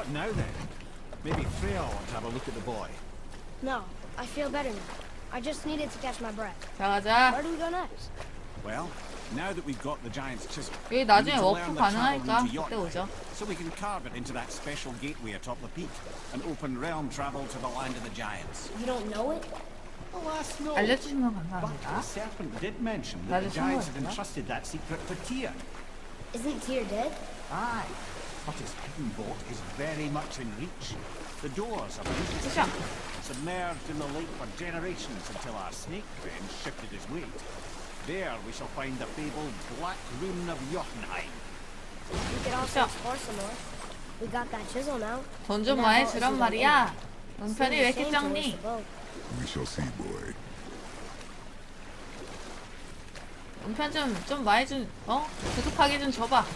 What now then? Maybe Freya ought to have a look at the boy. No, I feel better now. I just needed to catch my breath. 자 가자. Where do we go next? Well, now that we've got the giant's chisel, 여기 we 나중에 need to 워프 learn the travel 가능하니까 route to 그때 Jotunheim, 오죠. so we can carve it into that special gateway atop the peak and open realm travel to the land of the giants. You don't know it? Alas, no. 알려주신 건 But the 감사합니다. serpent did mention 나도 that the giants had 성공했구나. entrusted that secret to Tyr. Isn't Tyr dead? Aye, but his hidden boat is very much in reach. The doors are useless, Push up. submerged in the lake for generations until our snake friend shifted his weight. There we shall find the fabled Black Rune of Jotunheim. We could also explore some more. We got that chisel now. 돈 좀 Now 많이 it's 주란 even 말이야. Seems 은편이 왜 a 이렇게 shame to waste 작니? the boat. We shall see, boy. 은편 좀, 좀 많이 좀, 어? 부족하게 좀 줘봐.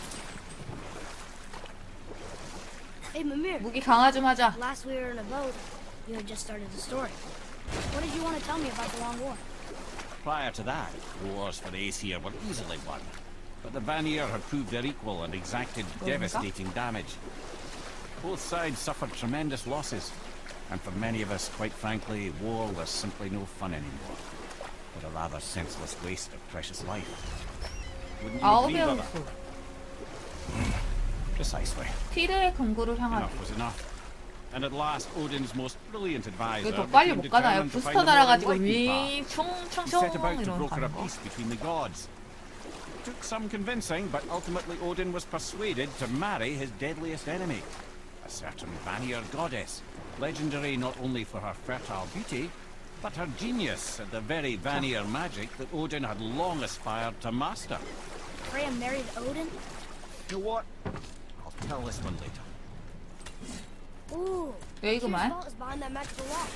Hey, Mimir. 무기 강화 좀 하자. Last we were in a boat, you had just started the story. What did you want to tell me about the Long War? Prior to that, wars for the Aesir were easily won. But the Vanir had proved their equal and exacted devastating damage. Both sides suffered tremendous losses, and for many of us, quite frankly, war was simply no fun anymore. But a rather senseless waste of precious life. Wouldn't you agree, 아홉의 brother? 연수. Precisely. 티르의 금고를 향하기. Enough was enough. And at last, Odin's most brilliant advisor 이거 더 빨리 became 못 가나요? determined to 부스터 find a more 달아가지고 enlightened path. 윙, 충, He 충, set 충 about to 이러면 broker a 가는 거. peace between the gods. Took some convincing, but ultimately Odin was persuaded to marry his deadliest enemy, a certain Vanir goddess, legendary not only for her fertile beauty, but her genius at the very Vanir magic that Odin had long aspired to master. Freya married Odin? You know what? Tell this one later. Ooh. 왜 Tyr's 이거만? vault is behind that magical lock.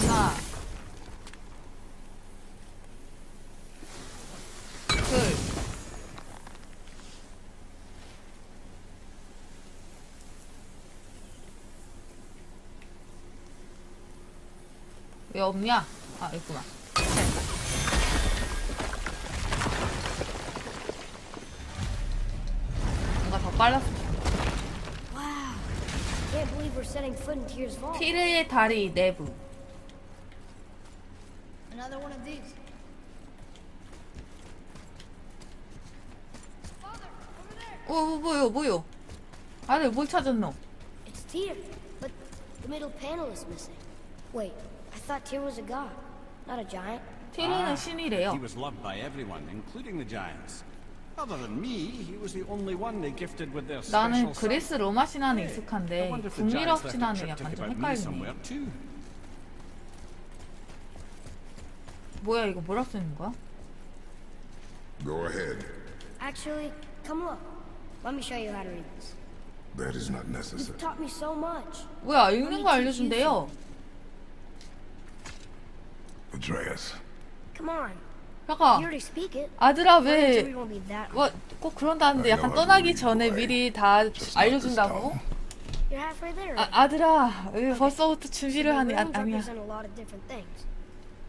하나. 둘. 왜 없냐? 아, 있구나. 빨랐어. Wow. Can't believe we're setting foot in Tyr's vault. 티르의 다리 내부. Another one of these. 오, 어, 뭐요, 뭐요? 아들 뭘 찾았노? It's Tyr, but the middle panel is missing. Wait, I thought Tyr was a god, not a giant. 티르는 신이래요. He was loved by everyone, including the giants. Other than me, he was the only one they gifted with their 나는. 그리스 로마 신화는 I 익숙한데 wonder if the 북유럽 신화는 약간 좀 헷갈리네. somewhere too. 뭐야 이거 뭐라 쓰는 거야? Go ahead. Actually, come look. Let me show you how to read this. That is not necessary. You've taught me so much. 뭐야 읽는 거 알려준대요. Atreus. Come on. It. 아들아 왜. 뭐 꼭 그런다는데 약간 떠나기 전에 미리 다 알려준다고? 아, 아들아 왜 벌써부터 준비를 하니 아, 아니야.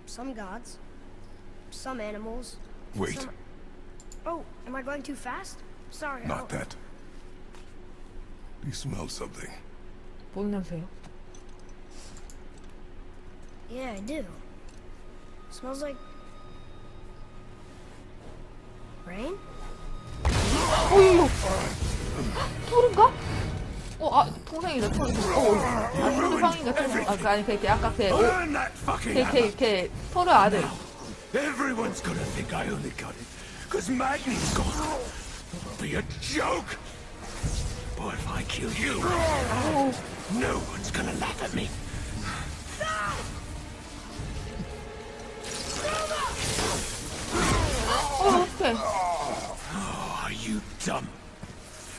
Some gods, some animals. Wait, Some... Oh, am I going too fast? Sorry. Not that. You smell something. 뭔 냄새요? Yeah, I do. Smells like rain. 토르인가? 어, 아, 동생이다, 토르. 어, 어. 아, 토르 상인가, 토르. 아, 그, 아니, 걔, 걔, 아까 걔, 오, Burn that fucking 걔, 걔, 걔, 토르 아들. Everyone's gonna think I only got it because Magni's got it. It'll be a joke. Boy, if I kill you, no one's gonna laugh at me. Oh, are you dumb?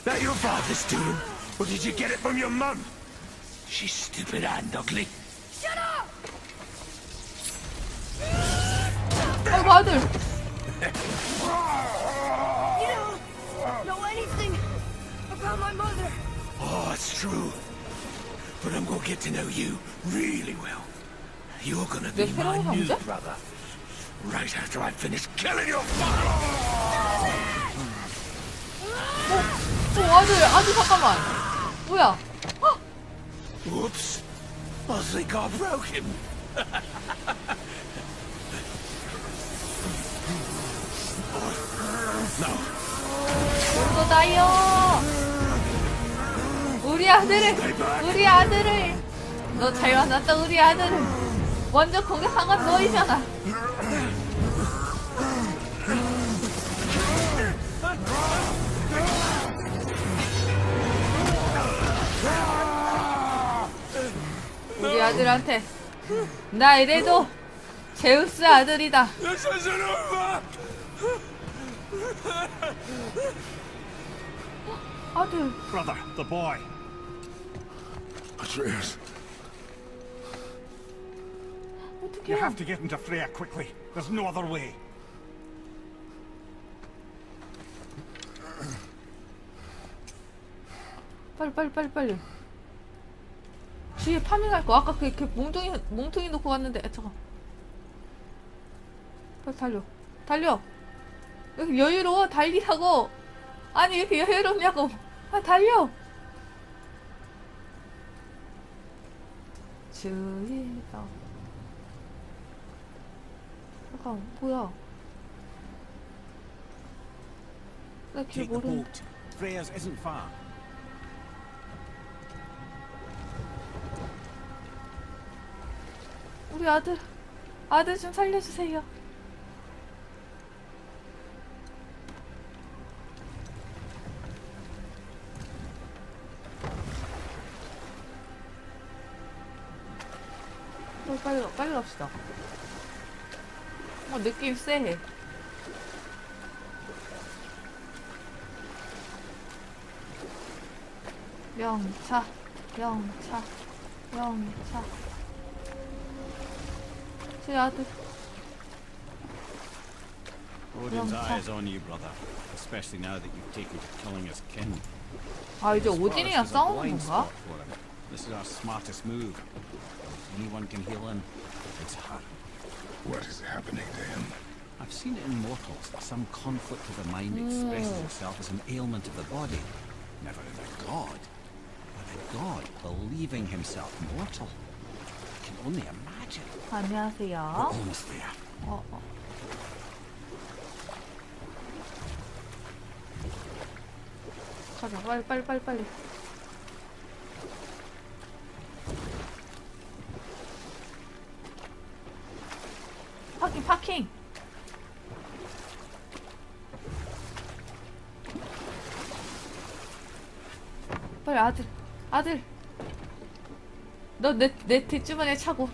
That your father's doing? Or did you get it from your mum? She's stupid and ugly. Shut up! Oh, bother. you don't know anything about my mother. Oh, it's true. But I'm gonna get to know you really well. You're gonna be my new brother. Right after I finish killing your father. 어, 아들, 아들, 잠깐만. 뭐야? Whoops. I think I broke him. 또 나요. 우리 아들을, 우리 아들을. 너 잘 만났다, 우리 아들을. 먼저 공격한 건 너이잖아. 우리 아들한테 나 이래도 제우스 아들이다. This isn't over. 아들, Brother, the boy. Atreus. 어떻게 You 해요? have to get into Freya quickly. There's no other way. 빨리 빨리 빨리 빨리. 뒤에 파밍할 거. 아까 그 이렇게 몽둥이 몽둥이 놓고 갔는데. 아, 잠깐. 빨리 달려. 달려. 여기 여유로워 달리라고. 아니 왜 이렇게 여유롭냐고. 아 달려. 주의다. 잠깐 뭐야? 나길 Take the 모르는. boat. Freya's isn't far. 우리 아들 아들 좀 살려주세요. 빨리 빨리 빨리 갑시다. 어 느낌 쎄해. 영차 영차 영차 제 아들 Odin's Wrong eye is on you, brother. Especially now that you've taken to killing his kin. 아 이제 As far as 오딘이랑 there's a 싸우는 blind 건가? spot for him, This is our smartest move. If anyone can heal him. It's her. What is happening to him? I've seen it in mortals. Some conflict of the mind expresses itself as an ailment of the body. Never in a god. But a god believing himself mortal. I can only imagine. 안녕하세요. There. 어, 어. 가자 빨리 빨리 빨리 빨리. 파킹 파킹. 빨리 아들 아들. 너 내 내 뒷주머니에 차고.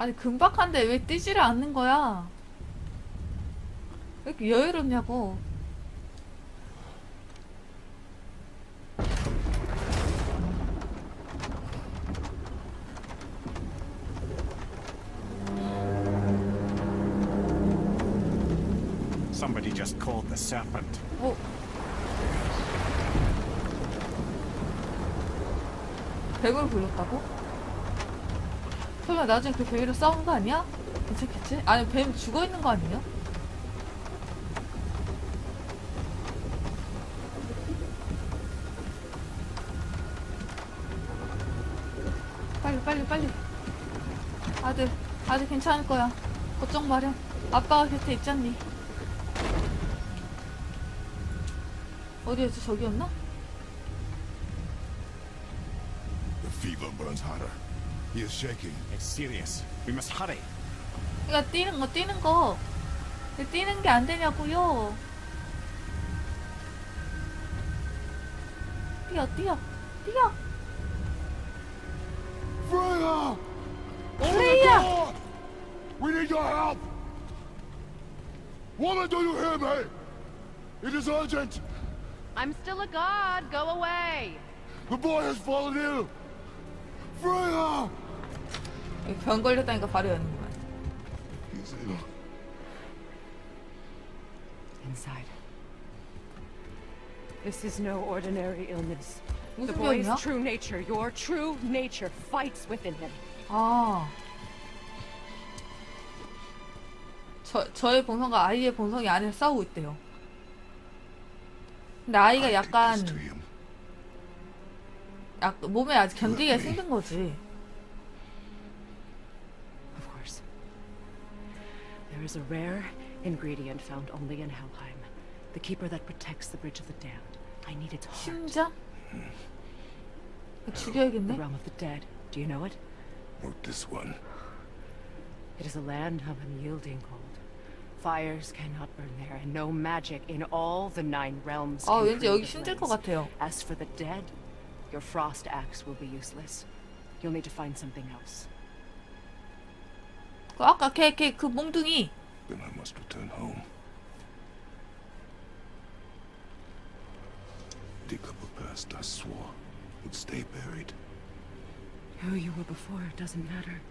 아니 금박한데 왜 뛰지를 않는 거야? 왜 이렇게 여유롭냐고. Somebody just called the serpent. 어? 백을 불렀다고? 설마 나중에 그 뱀이랑 싸운 거 아니야? 괜찮겠지? 아니 뱀 죽어 있는 거 아니에요? 빨리 빨리 빨리 아들 아들 괜찮을 거야 걱정 마렴 아빠가 곁에 있잖니 어디였지 저기였나? The fever burns hotter. He is shaking. It's serious. We must hurry. 그러니까 뛰는 거 뛰는 거 왜 뛰는 게 안 되냐고요 뛰어 뛰어 뛰어 Freya! Freya! We need your help! Woman, do you hear me? It is urgent! I'm still a god. Go away. The boy has fallen ill! 병 걸렸다니까 바로 여는구만. Inside. This is no ordinary illness. The 무슨 boy's 병이야? true nature, your true nature, fights within him. 아. 저, 저의 본성과 아이의 본성이 안에서 싸우고 있대요. 근데 아이가 약간. 약, 몸에 아직 견디기가 힘든 거지. There is a rare ingredient found only in Helheim. The keeper that protects the Bridge of the Damned. I need its heart. 심장? The 죽여야겠네? realm of the dead. Do you know it? Not this one. It is a land of unyielding cold. Fires cannot burn there, and no magic in all the nine realms 아, can 왠지 create 여기 a 힘들 것 blaze. 같아요. As for the dead, your frost axe will be useless. You'll need to find something else. 그 아까 걔, 걔, 그 몽둥이. Then I must return home. Dig up a past I swore would stay buried. Who you were before doesn't matter.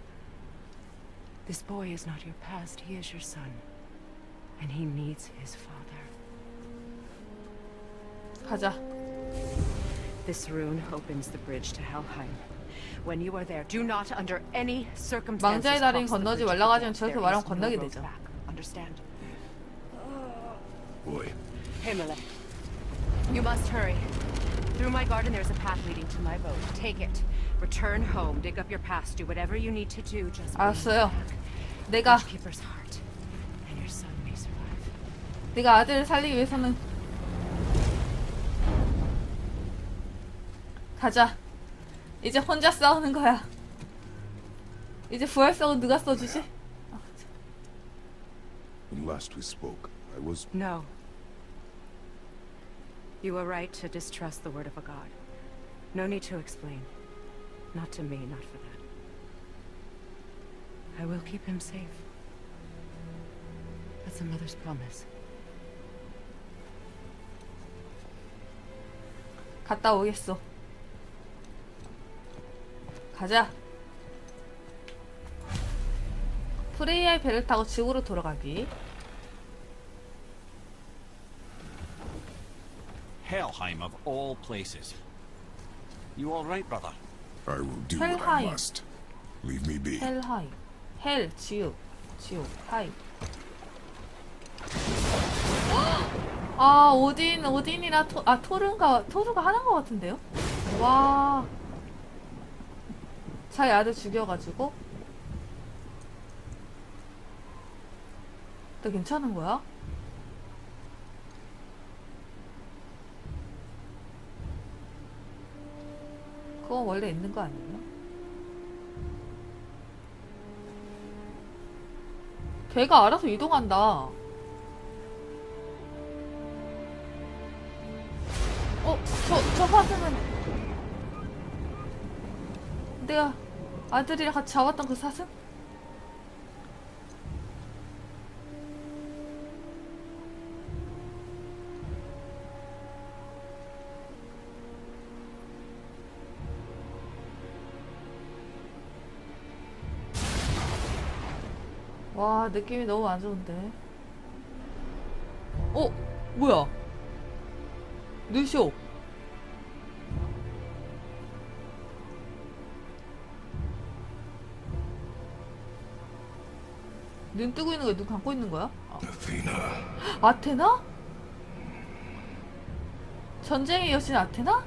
This boy is not your past, he is your son. And he needs his father. 가자. This rune opens the bridge to Helheim. When you are there, do not under any circumstances 망자의 다리는 cross the 건너지 bridge 말라고 again. 하지만 저렇게 There 말하면 is no 건너게 road 되죠. back. Understand? Boy, Himalay. You must hurry. Through my garden there's a path leading to my boat. Take it. Return home. Dig up your past. Do whatever you need to do. Just bring 알았어요. 내가, Keeper's heart. And your son may survive. 내가 아들을 살리기 위해서는 가자. 이제 혼자 싸우는 거야. 이제 부활성은 누가 써주지? when last we spoke, I was No. You were right to distrust the word of a god. No need to explain. Not to me, not for that. I will keep him safe. That's a mother's promise. 갔다 오겠어. 가자. 프레이야의 배를 타고 지구로 돌아가기. Helheim of all places. You all right, brother? I will do what I Helheim. must. Leave me be. 헬하이. 헬, 지옥. 지옥, 하이. 아, 오딘, 오딘이나 토, 아, 토르가, 토르가 하나인 것 같은데요? 와. 자기 아들 죽여가지고. 너 괜찮은 거야? 그건 원래 있는 거 아니에요? 걔가 알아서 이동한다. 어, 저, 저 사슴은 내가 아들이랑 같이 잡았던 그 사슴? 와, 느낌이 너무 안 좋은데. 어? 뭐야? 누쇼. 눈 뜨고 있는 거야? 눈 감고 있는 거야? 아, 아테나? 전쟁의 여신 아테나?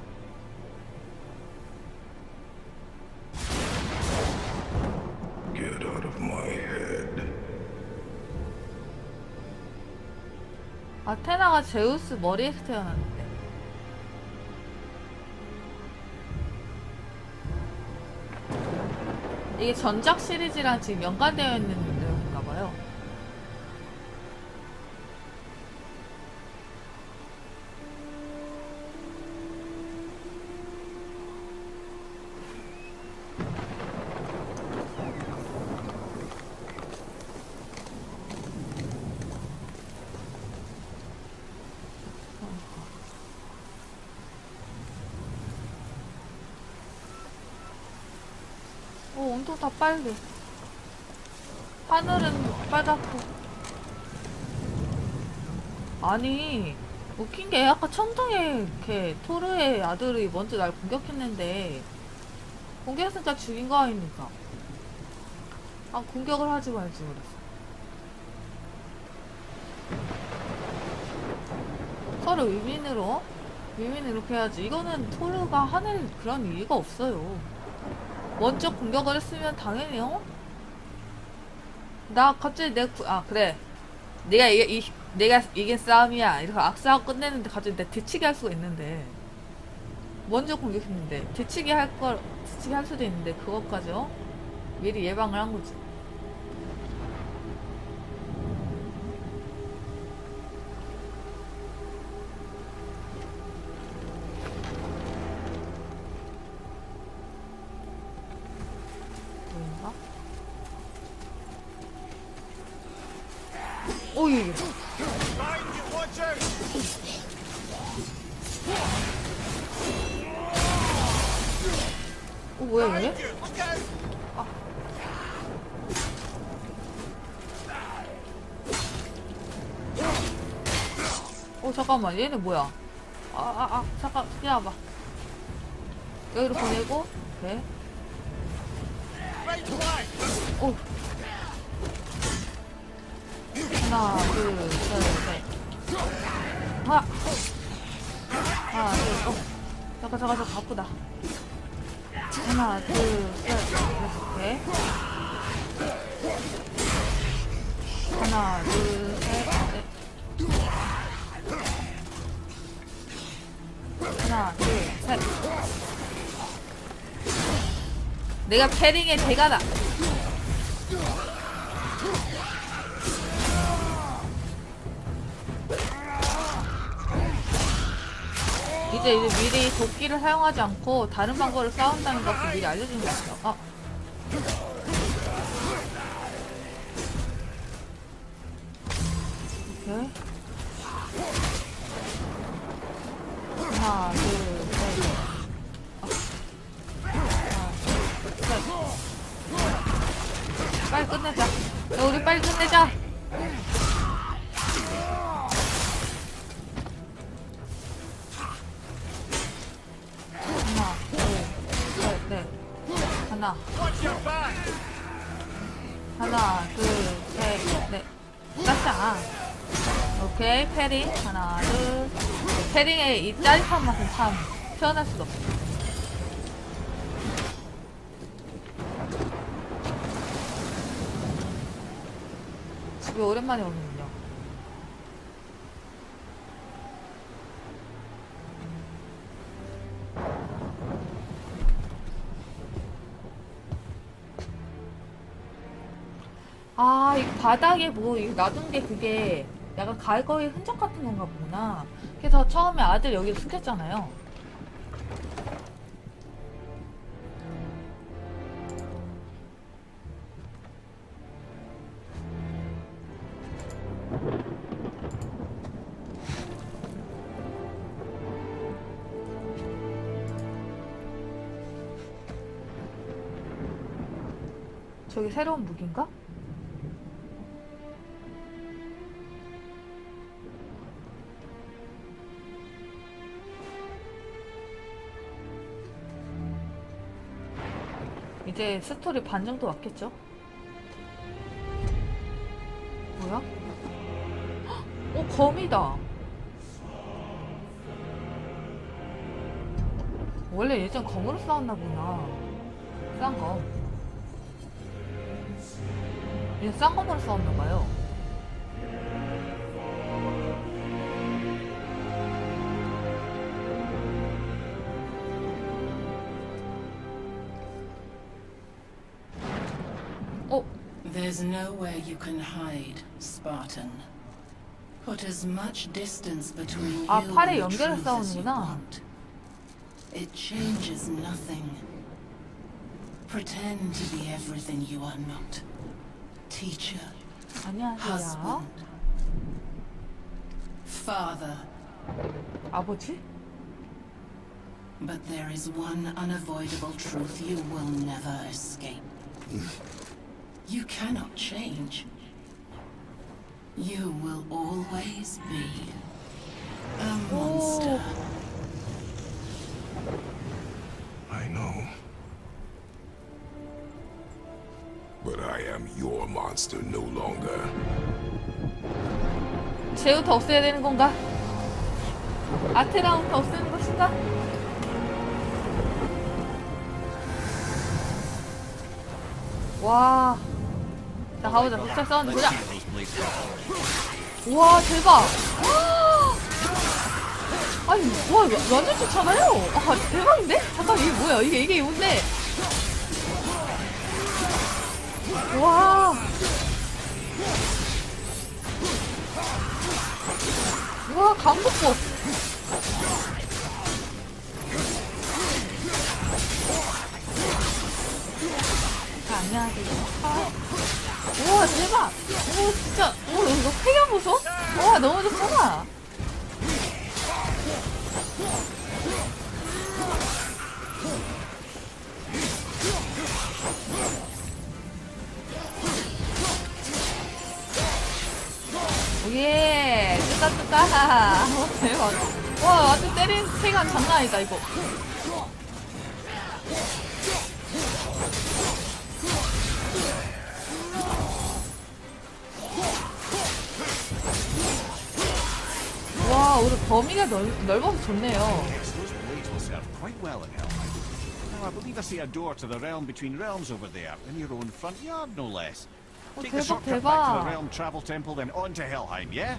아테나가 제우스 머리에서 태어났는데. 이게 전작 시리즈랑 지금 연관되어 있는 어, 온도 다 빨개. 하늘은 빨갛고. 아니, 웃긴 게 아까 천둥에 이렇게 토르의 아들이 먼저 날 공격했는데 공격했으니까 죽인 거 아닙니까? 아 공격을 하지 말지 그랬어. 서로 위민으로 위민 이렇게 해야지. 이거는 토르가 하는 그런 이유가 없어요. 먼저 공격을 했으면 당연히 어? 나 갑자기 내아 그래 내가 이게 이, 내가 이긴 싸움이야 이렇게 악수하고 끝내는데 갑자기 내 뒤치기 할 수가 있는데 먼저 공격했는데 뒤치기 할걸 뒤치기 할 수도 있는데 그것까지 어? 미리 예방을 한 거지 잠깐만 얘는 뭐야? 아아아 잠깐 기다려봐. 여기로 보내고 오케이 오. 하나 둘셋넷. 하나 하나 둘 어. 잠깐 잠깐 잠깐 바쁘다. 하나, 둘, 셋, 넷, 오케이. 하나, 둘, 셋, 하나, 둘, 셋. 내가 패링의 대가다. 이제 이제 미리 도끼를 사용하지 않고 다른 방법으로 싸운다는 것을 미리 알려주는 것 같아요. 어. 하나, 둘, 셋. 둘, 셋. 빨리 끝내자. 야, 우리 빨리 끝내자. 패링의 이 짜릿한 맛은 참 표현할 수가 없어. 집에 오랜만에 오는군요. 아, 이 바닥에 뭐, 이거 놔둔 게 그게 약간 갈거의 흔적 같은 건가 보구나. 그래서 처음에 아들 여기를 숨겼잖아요. 저기 새로운 무기인가? 이제 스토리 반 정도 왔겠죠? 뭐야? 헉! 어, 검이다. 원래 예전 검으로 싸웠나 보나. 싼 검. 얘 쌍검으로 싸웠나 봐요. There's nowhere you can hide, Spartan. Put as much distance between 아, you 팔에 and the 연결해서 truth as you 싸우는구나. want. It changes nothing. Pretend to be everything you are not. Teacher, 안녕하세요. husband, father. 아버지? But there is one unavoidable truth you will never escape. You cannot change. You will always be a monster. I know. But I am your monster no longer. 제우 더 써야 되는 건가? 아테라운 더 쓰는 것인가? 와. 자, 가보자. 사운드 Let's 보자. see these blades. 와, 대박. 아니, 와, 완전 좋잖아요. 아, 대박인데? 잠깐, 이게 뭐야? 이게, 이게 뭔데? 와. 와, 강북보. 자, 안녕하세요. 아. 우와, 대박. 오, 진짜. 오, 이거 폐경 보소? 와, 너무 좋잖아. 예, 뚜까 뚜까. 와, 대박. 와, 완전 때린 쾌감 장난 아니다, 이거. 범위가 넓, 넓어서 좋네요. Now, I believe I see a door to the realm between realms over there, in your own front yard, no less. 어, Take the 대박, shortcut back to the 대박. realm travel temple, then on to Helheim, yeah?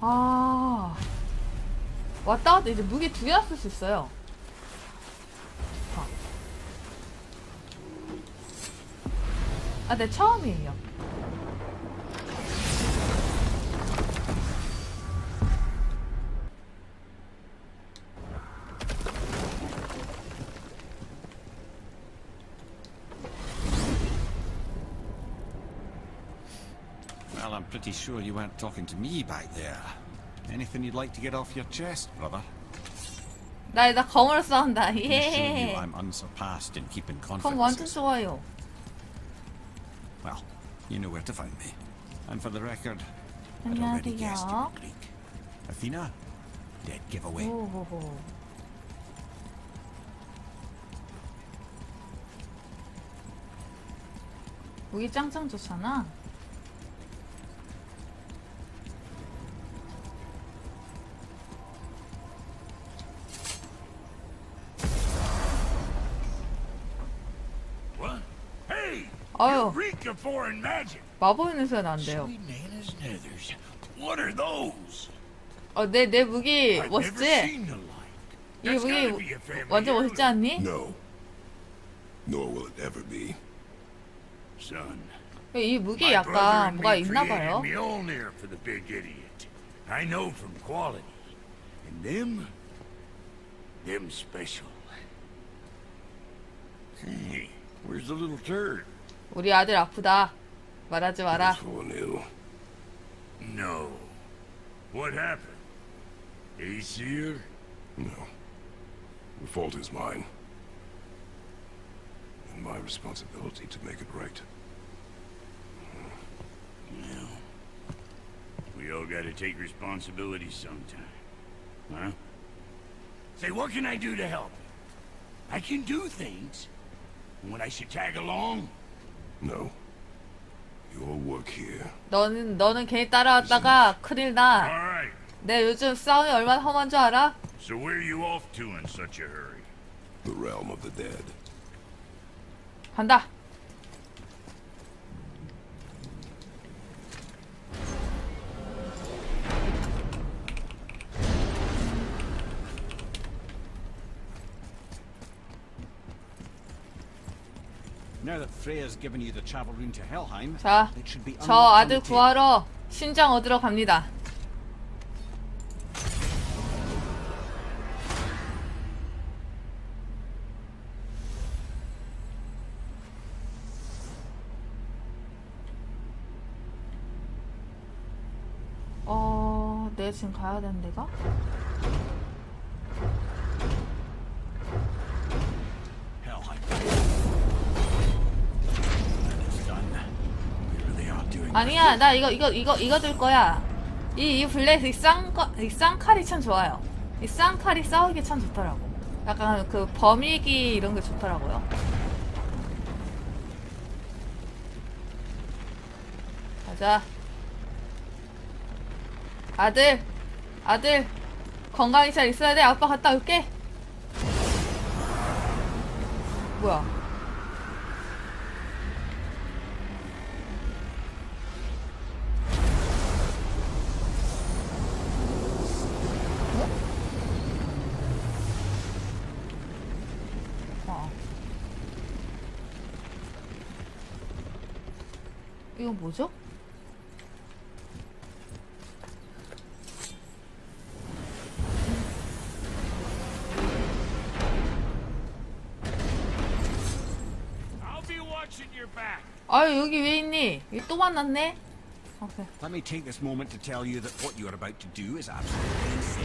아. 왔다 갔다 이제 무기 두 개나 쓸 수 있어요. 아. 아, 네, 처음이에요. Well, I'm pretty sure you weren't talking to me back there. Anything you'd like to get off your chest, brother? 나, 나 검으로 싸운다. Can I show you 예. I'm unsurpassed in keeping 검 완전 confidences. 좋아요. Well, you know where to find me. And for the record, I'd already guessed you 안녕하세요. were Greek. Athena, dead giveaway. 오호호. 무기 짱짱 좋잖아. 아유, Reek of foreign magic! 마법의 냄새가 난대요. Sweet Nana's nethers. What are those? 어, 내, 내 무기 I've never 멋있지? seen the like. 이 That's gotta 무기 be a family 완전 heirloom. 멋있지 않니? No. Nor will it ever be. Son, 이 무기 my brother 약간 and 뭐가 me 있나 created 봐요. Mjolnir for the big idiot. I know from quality. And them, them special. Hey, where's the little turd? 우리 아들 아프다. 말하지 마라. Fallen ill. No. What happened? Aesir? No. The fault is mine. And my responsibility to make it right. Well, we all gotta take responsibility sometime. Huh? Say, what can I do to help? I can do things. And when I should tag along, No. Your work here 너는 너는 괜히 따라왔다가 큰일 나. alright. 내 요즘 싸움이 얼마나 험한 줄 알아? So where are you off to in such a hurry? the realm of the dead. 간다. 자, 저 아들. 구하러 신장 얻으러 갑니다. 어, 내 지금 가야 되는 데가? 아니야, 나 이거 이거 이거 이거 줄 거야. 이, 이 블랙 이 쌍거 이 쌍칼이 참 좋아요. 이 쌍칼이 싸우기 참 좋더라고. 약간 그 범위기 이런 게 좋더라고요. 가자. 아들, 아들, 건강히 잘 있어야 돼. 아빠 갔다 올게. 뭐야? 이건 뭐죠? I'll be watching your back. 아유 여기 왜 있니? 여기 또 만났네? 오케이. Let me take this moment to tell you that what you are about to do is absolutely insane.